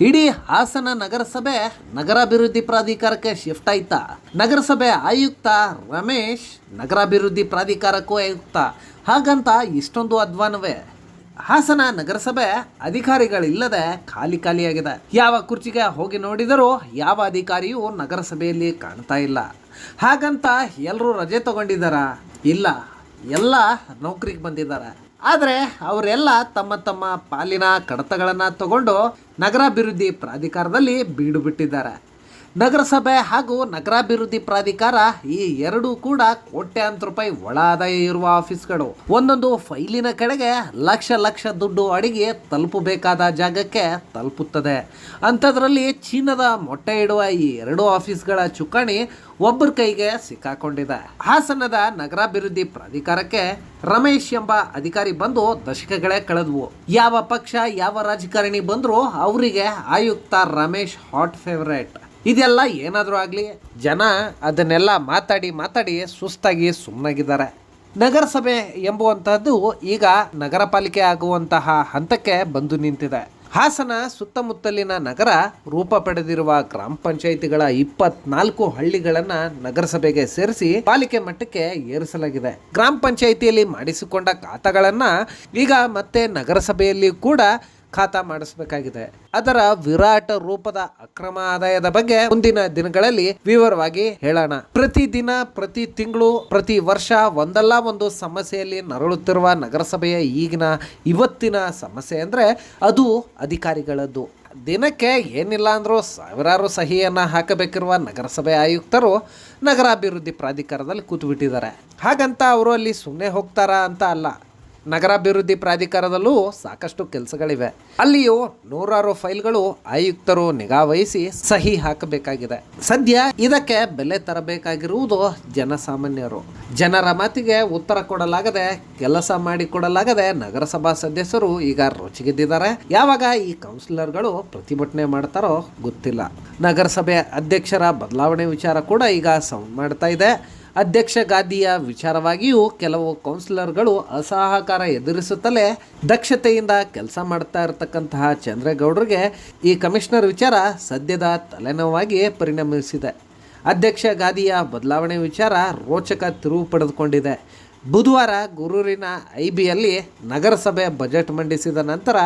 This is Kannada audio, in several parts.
ಇಡೀ ಹಾಸನ ನಗರಸಭೆ ನಗರಾಭಿವೃದ್ಧಿ ಪ್ರಾಧಿಕಾರಕ್ಕೆ ಶಿಫ್ಟ್ ಆಯ್ತಾ? ನಗರಸಭೆ ಆಯುಕ್ತ ರಮೇಶ್ ನಗರಾಭಿವೃದ್ಧಿ ಪ್ರಾಧಿಕಾರಕ್ಕೂ ಆಯುಕ್ತ. ಹಾಗಂತ ಇಷ್ಟೊಂದು ಅಧ್ವಾನವೇ? ಹಾಸನ ನಗರಸಭೆ ಅಧಿಕಾರಿಗಳಿಲ್ಲದೆ ಖಾಲಿ ಖಾಲಿಯಾಗಿದೆ. ಯಾವ ಕುರ್ಚಿಗೆ ಹೋಗಿ ನೋಡಿದರೂ ಯಾವ ಅಧಿಕಾರಿಯೂ ನಗರಸಭೆಯಲ್ಲಿ ಕಾಣ್ತಾ ಇಲ್ಲ. ಹಾಗಂತ ಎಲ್ಲರೂ ರಜೆ ತಗೊಂಡಿದ್ದಾರಾ? ಇಲ್ಲ. ಎಲ್ಲ ನೌಕರಿಗೆ ಬಂದಿದ್ದಾರೆ. ಆದರೆ ಅವರೆಲ್ಲ ತಮ್ಮ ತಮ್ಮ ಪಾಲಿನ ಕಡತಗಳನ್ನು ತಗೊಂಡು ನಗರಾಭಿವೃದ್ಧಿ ಪ್ರಾಧಿಕಾರದಲ್ಲಿ ಬೀಡು ಬಿಟ್ಟಿದ್ದಾರೆ. ನಗರಸಭೆ ಹಾಗೂ ನಗರಾಭಿವೃದ್ಧಿ ಪ್ರಾಧಿಕಾರ ಈ ಎರಡೂ ಕೂಡ ಕೋಟ್ಯಾಂತರ ರೂಪಾಯಿ ಒಳ ಆದಾಯ ಇರುವ ಆಫೀಸ್ಗಳು. ಒಂದೊಂದು ಫೈಲಿನ ಕಡೆಗೆ ಲಕ್ಷ ಲಕ್ಷ ದುಡ್ಡು ಅಡಿಗೆ ತಲುಪಬೇಕಾದ ಜಾಗಕ್ಕೆ ತಲುಪುತ್ತದೆ. ಅಂಥದ್ರಲ್ಲಿ ಚೀನಾದ ಮೊಟ್ಟೆ ಇಡುವ ಈ ಎರಡು ಆಫೀಸ್ಗಳ ಚುಕ್ಕಾಣಿ ಒಬ್ಬರ ಕೈಗೆ ಸಿಕ್ಕಾಕೊಂಡಿದೆ. ಹಾಸನದ ನಗರಾಭಿವೃದ್ಧಿ ಪ್ರಾಧಿಕಾರಕ್ಕೆ ರಮೇಶ್ ಎಂಬ ಅಧಿಕಾರಿ ಬಂದು ದಶಕಗಳೇ ಕಳೆದವು. ಯಾವ ಪಕ್ಷ, ಯಾವ ರಾಜಕಾರಣಿ ಬಂದರೂ ಅವರಿಗೆ ಆಯುಕ್ತ ರಮೇಶ್ ಹಾಟ್ ಫೇವರೇಟ್. ಇದೆಲ್ಲ ಏನಾದರೂ ಆಗಲಿ, ಜನ ಅದನ್ನೆಲ್ಲ ಮಾತಾಡಿ ಮಾತಾಡಿ ಸುಸ್ತಾಗಿ ಸುಮ್ಮನಾಗಿದ್ದಾರೆ ನಗರಸಭೆ ಎಂಬುವಂತಹದ್ದು ಈಗ ನಗರ ಪಾಲಿಕೆ ಆಗುವಂತಹ ಹಂತಕ್ಕೆ ಬಂದು ನಿಂತಿದೆ. ಹಾಸನ ಸುತ್ತಮುತ್ತಲಿನ ನಗರ ರೂಪ ಪಡೆದಿರುವ ಗ್ರಾಮ ಪಂಚಾಯಿತಿಗಳ ಇಪ್ಪತ್ನಾಲ್ಕು ಹಳ್ಳಿಗಳನ್ನ ನಗರಸಭೆಗೆ ಸೇರಿಸಿ ಪಾಲಿಕೆ ಮಟ್ಟಕ್ಕೆ ಏರಿಸಲಾಗಿದೆ. ಗ್ರಾಮ ಪಂಚಾಯಿತಿಯಲ್ಲಿ ಮಾಡಿಸಿಕೊಂಡ ಖಾತಾಗಳನ್ನ ಈಗ ಮತ್ತೆ ನಗರಸಭೆಯಲ್ಲಿ ಕೂಡ ಖಾತಾ ಮಾಡಿಸಬೇಕಾಗಿದೆ. ಅದರ ವಿರಾಟ ರೂಪದ ಅಕ್ರಮ ಆದಾಯದ ಬಗ್ಗೆ ಮುಂದಿನ ದಿನಗಳಲ್ಲಿ ವಿವರವಾಗಿ ಹೇಳೋಣ. ಪ್ರತಿ ದಿನ ಪ್ರತಿ ತಿಂಗಳು, ಪ್ರತಿ ವರ್ಷ ಒಂದಲ್ಲ ಒಂದು ಸಮಸ್ಯೆಯಲ್ಲಿ ನರಳುತ್ತಿರುವ ನಗರಸಭೆಯ ಈಗಿನ ಇವತ್ತಿನ ಸಮಸ್ಯೆ ಅಂದರೆ ಅದು ಅಧಿಕಾರಿಗಳದ್ದು. ದಿನಕ್ಕೆ ಏನಿಲ್ಲ ಅಂದರೂ ಸಾವಿರಾರು ಸಹಿಯನ್ನು ಹಾಕಬೇಕಿರುವ ನಗರಸಭೆ ಆಯುಕ್ತರು ನಗರಾಭಿವೃದ್ಧಿ ಪ್ರಾಧಿಕಾರದಲ್ಲಿ ಕೂತ್ಬಿಟ್ಟಿದ್ದಾರೆ. ಹಾಗಂತ ಅವರು ಅಲ್ಲಿ ಸುಮ್ಮನೆ ಹೋಗ್ತಾರಾ ಅಂತ ಅಲ್ಲ. ನಗರಾಭಿವೃದ್ಧಿ ಪ್ರಾಧಿಕಾರದಲ್ಲೂ ಸಾಕಷ್ಟು ಕೆಲಸಗಳಿವೆ. ಅಲ್ಲಿಯೂ ನೂರಾರು ಫೈಲ್ಗಳು ಆಯುಕ್ತರು ನಿಗಾ ವಹಿಸಿ ಸಹಿ ಹಾಕಬೇಕಾಗಿದೆ. ಸದ್ಯ ಇದಕ್ಕೆ ಬೆಲೆ ತರಬೇಕಾಗಿರುವುದು ಜನಸಾಮಾನ್ಯರು. ಜನರ ಮಾತಿಗೆ ಉತ್ತರ ಕೊಡಲಾಗದೆ, ಕೆಲಸ ಮಾಡಿಕೊಡಲಾಗದೆ ನಗರಸಭಾ ಸದಸ್ಯರು ಈಗ ರುಚಿಗೆದ್ದಿದ್ದಾರೆ ಯಾವಾಗ ಈ ಕೌನ್ಸಿಲರ್ಗಳು ಪ್ರತಿಭಟನೆ ಮಾಡ್ತಾರೋ ಗೊತ್ತಿಲ್ಲ. ನಗರಸಭೆ ಅಧ್ಯಕ್ಷರ ಬದಲಾವಣೆ ವಿಚಾರ ಕೂಡ ಈಗ ಸೌಂಡ್ ಮಾಡ್ತಾ ಇದೆ. ಅಧ್ಯಕ್ಷ ಗಾದಿಯ ವಿಚಾರವಾಗಿಯೂ ಕೆಲವು ಕೌನ್ಸಿಲರ್ಗಳು ಅಸಹಕಾರ ಎದುರಿಸುತ್ತಲೇ ದಕ್ಷತೆಯಿಂದ ಕೆಲಸ ಮಾಡ್ತಾ ಇರತಕ್ಕಂತಹ ಚಂದ್ರೇಗೌಡರಿಗೆ ಈ ಕಮಿಷನರ್ ವಿಚಾರ ಸದ್ಯದ ತಲೆನೋವಾಗಿ ಪರಿಣಮಿಸಿದೆ. ಅಧ್ಯಕ್ಷ ಗಾದಿಯ ಬದಲಾವಣೆ ವಿಚಾರ ರೋಚಕ ತಿರುವು ಪಡೆದುಕೊಂಡಿದೆ. ಬುಧವಾರ ಗುರೂರಿನ ಐ ಬಿಯಲ್ಲಿ ನಗರಸಭೆ ಬಜೆಟ್ ಮಂಡಿಸಿದ ನಂತರ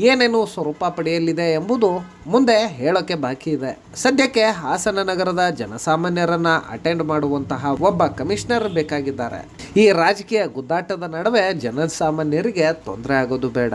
ಏನೇನು ಸ್ವರೂಪ ಪಡೆಯಲಿದೆ ಎಂಬುದು ಮುಂದೆ ಹೇಳೋಕೆ ಬಾಕಿ ಇದೆ. ಸದ್ಯಕ್ಕೆ ಹಾಸನ ನಗರದ ಜನಸಾಮಾನ್ಯರನ್ನ ಅಟೆಂಡ್ ಮಾಡುವಂತಹ ಒಬ್ಬ ಕಮಿಷನರ್ ಬೇಕಾಗಿದ್ದಾರೆ. ಈ ರಾಜಕೀಯ ಗುದ್ದಾಟದ ನಡುವೆ ಜನಸಾಮಾನ್ಯರಿಗೆ ತೊಂದರೆ ಆಗೋದು ಬೇಡ.